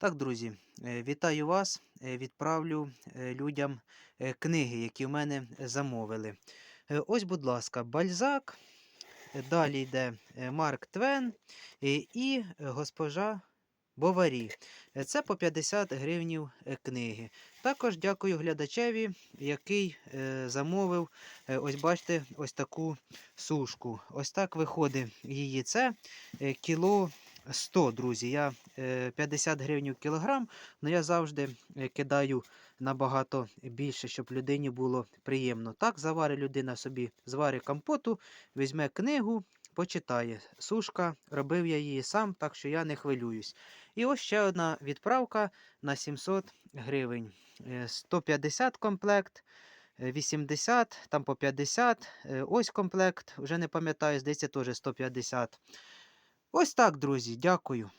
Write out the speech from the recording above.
Так, друзі, е, вітаю вас. Е, Відправлю е, людям книги, які в мене замовили. Ось, будь ласка, Бальзак. Далі йде Марк Твен і госпожа Боварі. Це по 50 гривнів книги. Також дякую глядачеві, який замовив. Ось бачите, ось таку сушку. Ось так виходить її. Це кіло 100, друзі. Я е, 50 гривень кілограм, але я завжди е, кидаю набагато більше, щоб людині було приємно. Так, заварить людина собі, зварить компоту, візьме книгу, почитає. Сушка, робив я її сам, так що я не хвилююсь. І ось ще одна відправка на 700 гривень. Е, 150 комплект. е, 80, там по 50. е, Ось комплект, вже не пам'ятаю, здається, теж 150. Ось так, друзі, дякую.